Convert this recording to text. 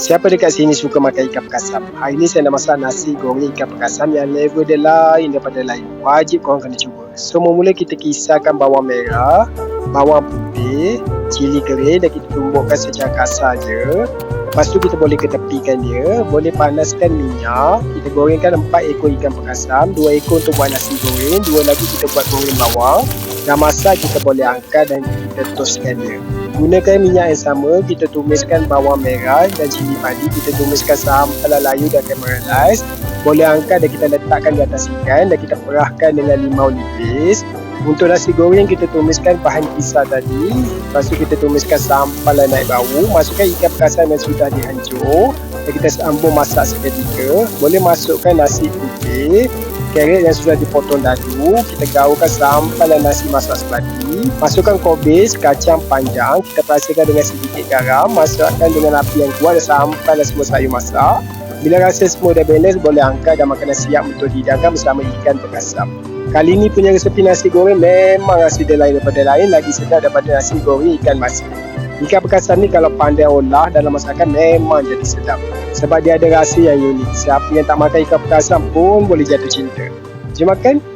Siapa dekat sini suka makan ikan perkasam? Hari ni saya nak masak nasi goreng ikan perkasam yang level dia lain daripada lain. Wajib korang kena cuba. So, mula kita kisarkan bawang merah, bawang putih, cili kering dan kita tumbukkan secara kasar je. Lepas tu kita boleh ketepikan dia, boleh panaskan minyak, kita gorengkan 4 ekor ikan perkasam, 2 ekor untuk buat nasi goreng, 2 lagi kita buat goreng bawang. Dah masak kita boleh angkat dan kita toastkan dia. Gunakan minyak yang sama, kita tumiskan bawang merah dan cili padi, kita tumiskan sampai layu dan caramelize. Boleh angkat dan kita letakkan di atas ikan dan kita perahkan dengan limau nipis. Untuk nasi goreng kita tumiskan bahan kisar tadi. Lepas tu kita tumiskan sampai naik bau. Masukkan ikan perasaan yang sudah dihancur. Dan kita sambung masak seketika. Boleh masukkan nasi putih. Carrot yang sudah dipotong dadu. Kita gaulkan sampai nasi masak sebati. Masukkan kobis, kacang panjang. Kita perasakan dengan sedikit garam. Masukkan dengan api yang kuat sampai semua sayur masak. Bila rasa semua dah balance, boleh angkat dan makanan siap untuk dihidangkan bersama ikan perkasam. Kali ni punya resepi nasi goreng memang rasa dia lain daripada lain lagi sedap daripada nasi goreng ikan masin. Ikan perkasam ni kalau pandai olah dalam masakan memang jadi sedap. Sebab dia ada rasa yang unik. Siapa yang tak makan ikan perkasam pun boleh jatuh cinta. Jom makan.